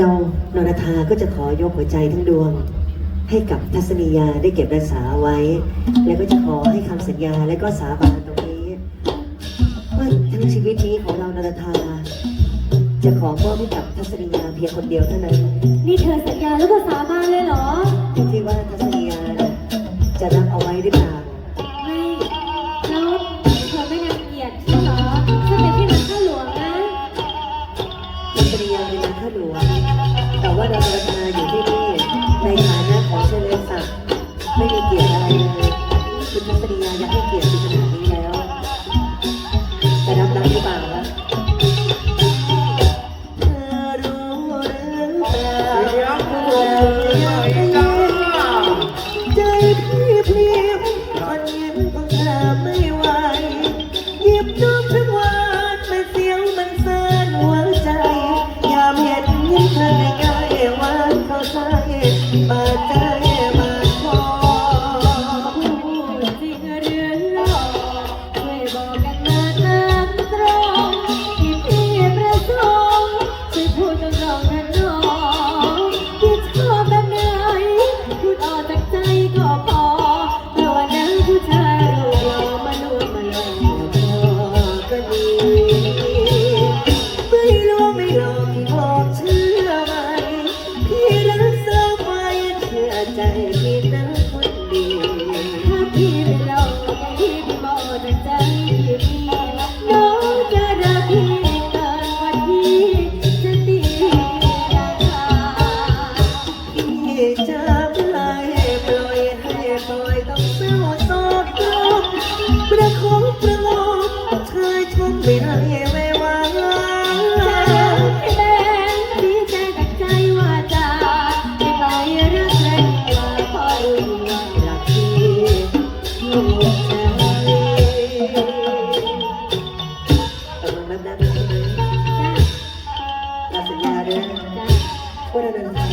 เรานรธาก็จะขอยกหัวใจทั้งดวง ให้กับทัศนียาได้เก็บรักษาไว้ แล้วก็จะขอให้คำสัญญาและก็สาบานตรงนี้ว่าทั้งชีวิตนี้ของเรานรธาจะขอมอบให้กับทัศนียาเพียงคนเดียวเท่านั้น นี่เธอสัญญาแล้วก็สาบานเลยเหรอ ว่าเรานรธาอยู่ที่นี่ในฐานะของเชลยศักดิ์ไม่มีเกียรติอะไรเลยคุณทัศนียาอยากให้เกียรติขนาดนี้แล้วจะรับรับหรือเปล่า ใจพี่นะคนดีถ้าพี่ไม่ลองอย่างที่พี่บอกใจพี่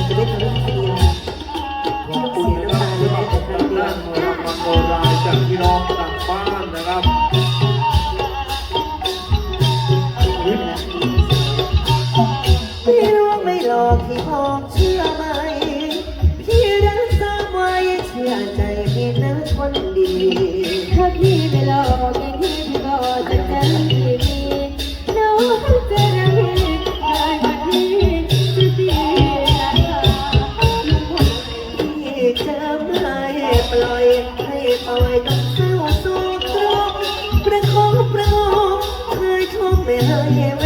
เราเดินทางจะมันียาต้องเสียน้ำตาเลยแม้แต่ครั้งเดียวานรางวัลโบราณจากพี่น้องต่างฟ้าายกับเส้อสูทประคองประคองเคยชมไม่เลยเว